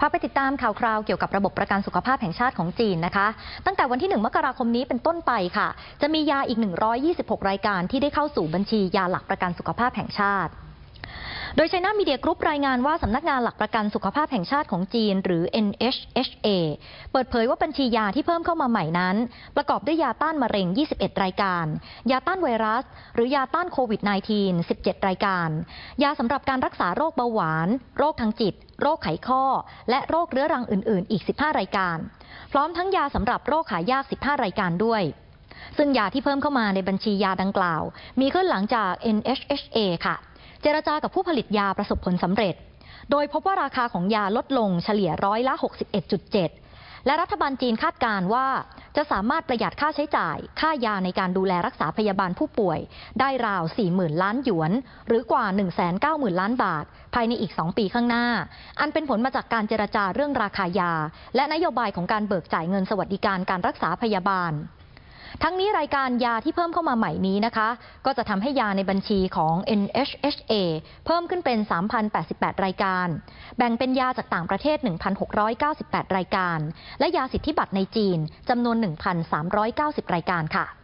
พาไปติดตามข่าวคราวเกี่ยวกับระบบประกันสุขภาพแห่งชาติของจีนนะคะ ตั้งแต่วันที่ 1 มกราคมนี้เป็นต้นไปค่ะ จะมียาอีก 126 รายการที่ได้เข้าสู่บัญชียาหลักประกันสุขภาพแห่งชาติ โดย China Media Group รายงานว่าสำนักงานหลักประกันสุขภาพแห่งชาติของจีน หรือ NHHA เปิดเผยว่าบัญชียาที่เพิ่มเข้ามาใหม่นั้น ประกอบด้วยยาต้านมะเร็ง 21 รายการ ยาต้านไวรัส หรือยาต้านโควิด -19 17 รายการ ยาสำหรับการรักษาโรคเบาหวาน โรคทางจิต โรคไขข้อ และโรคเรื้อรังอื่น ๆ อีก 15 รายการ พร้อมทั้งยาสำหรับโรคหายาก 15 รายการด้วยซึ่งยาที่เพิ่มเข้ามาในบัญชียาดังกล่าว มีขึ้นหลังจาก NHHA ค่ะ เจรจากับผู้ผลิตยาประสบผลสำเร็จ โดยพบว่าราคาของยาลดลงเฉลี่ยร้อยละ 61.7 และรัฐบาลจีนคาดการณ์ว่า จะสามารถประหยัดค่าใช้จ่าย ค่ายาในการดูแลรักษาพยาบาลผู้ป่วย ได้ราว 40,000 ล้านหยวน หรือกว่า 190,000 ล้านบาท ภายในอีก 2 ปีข้างหน้า อันเป็นผลมาจากการเจรจาเรื่องราคายา และนโยบายของการเบิกจ่ายเงินสวัสดิการการรักษาพยาบาล ทั้งนี้รายการยาที่เพิ่มเข้ามาใหม่นี้นะคะ ก็จะทำให้ยาในบัญชีของ NHHA เพิ่มขึ้นเป็น 3,088 รายการ แบ่งเป็นยาจากต่างประเทศ 1,698 รายการ และยาสิทธิบัตรในจีนจำนวน 1,390 รายการค่ะ